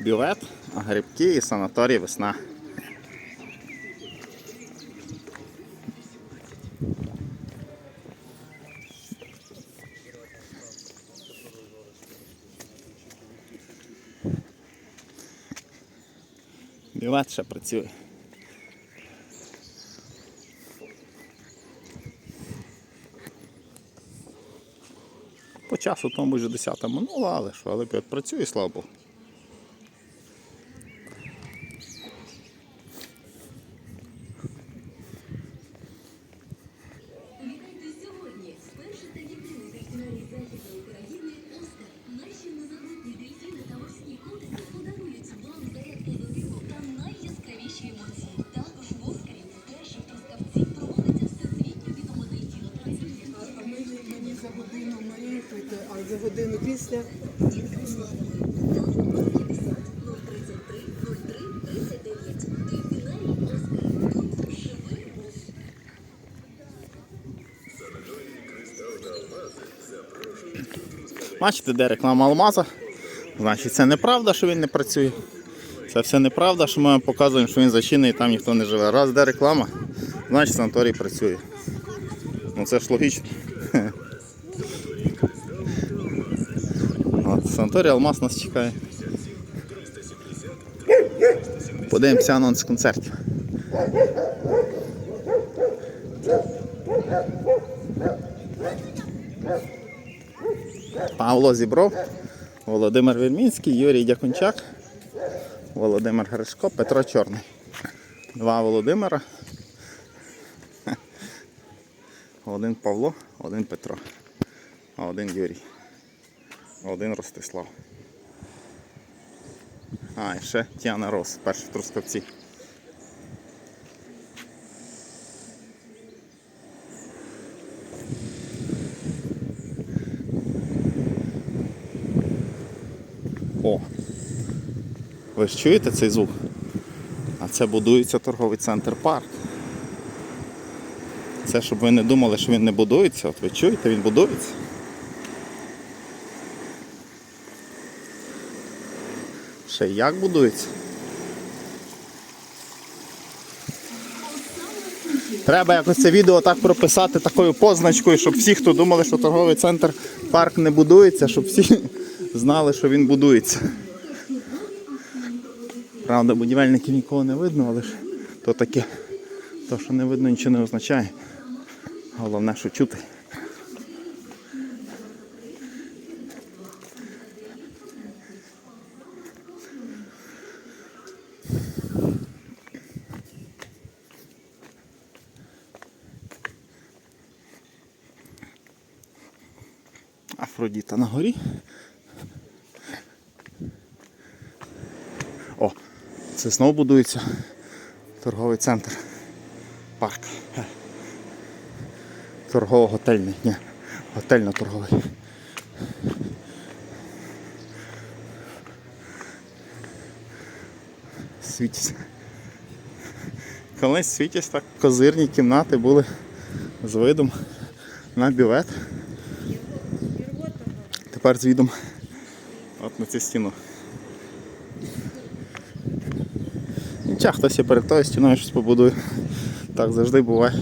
бювет, грибки і санаторій весна. Бювет ще працює. По часу тому вже 10 минула, але що, але працює, слава Богу. Був. Бачите, де реклама алмаза? Значить, це неправда, що він не працює. Це все неправда, що ми показуємо, що він зачинений і там ніхто не живе. Раз де реклама, значить санаторій працює. Ну це ж логічно. От, санаторій Алмаз нас чекає. Подивимося анонс концертів. Павло Зібров, Володимир Вірмінський, Юрій Дякунчак, Володимир Гришко, Петро Чорний. Два Володимира. Один Павло, один Петро, а один Юрій. Один Ростислав. А, і ще Тіана Рос, перші в Трускавці. О! Ви ж чуєте цей звук? А це будується торговий центр парк. Це щоб ви не думали, що він не будується. От ви чуєте, він будується. Ще як будується? Треба якось це відео так прописати такою позначкою, щоб всі, хто думали, що торговий центр парк не будується, щоб всі знали, що він будується. Правда, будівельників нікого не видно, але ж то таке, то, що не видно, нічого не означає. Головне, що чути. Афродіта на горі. О, це знову будується торговий центр. Парк. Е. Торгово-готельний. Ні, готельно-торговий. Світість. Колись світість так козирні кімнати були з видом на бювет. Тепер з відом от на цю стіну. Нічого, хтось і перед тою стіною щось побудує. Так завжди буває.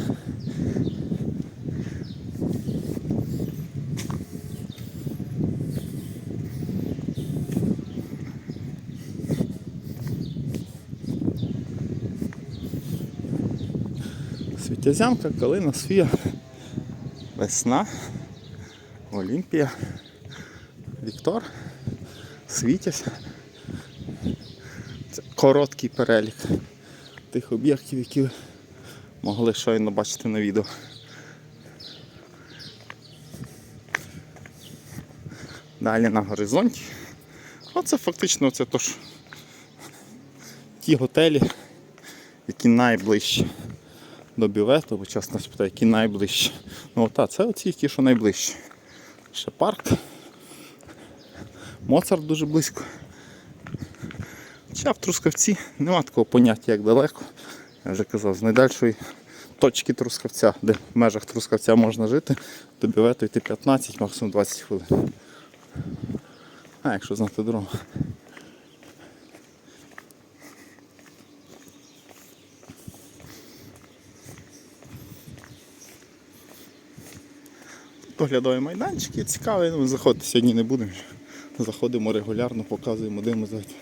Світязянка, Калина, Софія, Весна, Олімпія, Віктор, Світязь. Це короткий перелік тих об'єктів, які ви могли щойно бачити на відео. Далі на горизонті. Оце фактично це то ж ті готелі, які найближчі до бювету, бо час нас питає, які найближчі. Ну так, це оці ті, що найближчі. Ще парк. Моцарт дуже близько. Хоча в Трускавці нема такого поняття, як далеко. Я вже казав, з найдальшої точки Трускавця, де в межах Трускавця можна жити, тобі бювету йти 15, максимум 20 хвилин. А якщо знати дорогу. Поглядовий майданчики, є цікавий, ну заходити сьогодні не будемо. Заходимо регулярно, показуємо, дивимося, давайте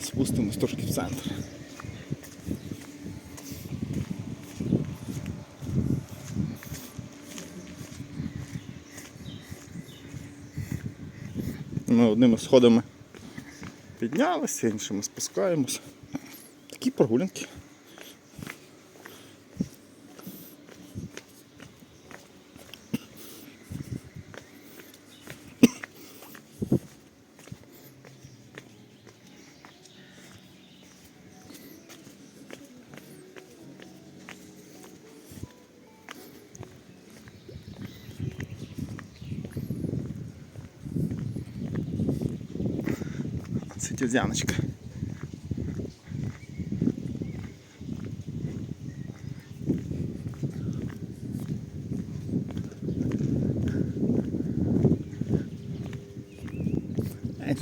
спустимось трошки в центр. Ми одними сходами піднялися, іншими спускаємося. Такі прогулянки. Тюзяночка.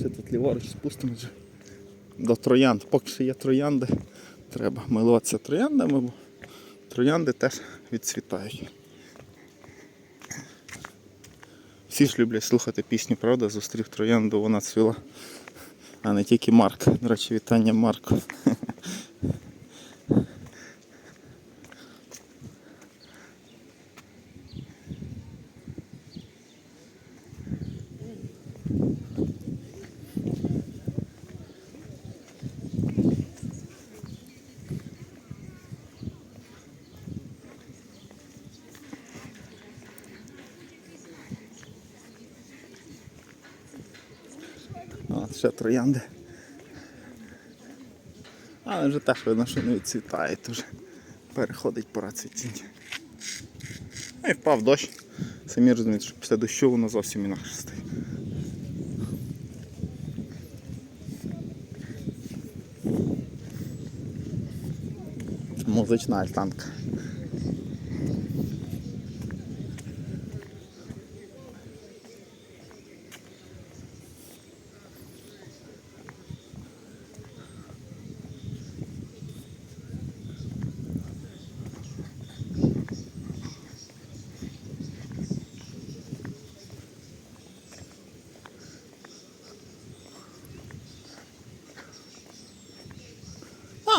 Ще тут ліворуч спустимося до троянд. Поки що є троянди, треба милуватися трояндами, бо троянди теж відцвітають. Всі ж люблять слухати пісню, правда? Зустрів троянду, вона цвіла. А не тільки Марк. До речі, вітання Марку. От ще троянди. Але вже теж видно, що не відцвітають, вже переходить пора цвітіння. Ну і впав дощ. Самі розумієте, що після дощу воно зовсім інакше стає. Музична альтанка.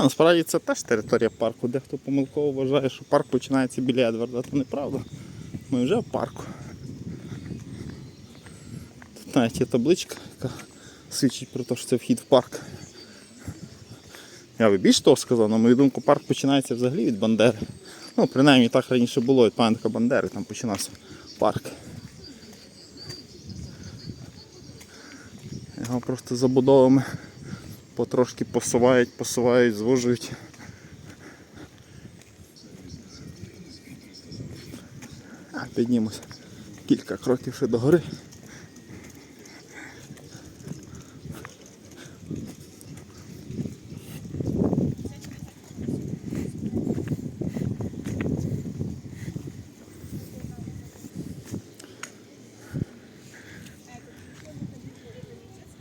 Насправді це теж територія парку. Дехто помилково вважає, що парк починається біля Едварда. Це неправда. Ми вже в парку. Тут навіть є табличка, яка свідчить про те, що це вхід в парк. Я би більш того сказав, на мою думку, парк починається взагалі від Бандери. Ну, принаймні так раніше було від пам'ятника Бандери, там починався парк. Його просто забудовами потрошки посувають, посувають, звужують. А, кілька кроків ще до гори.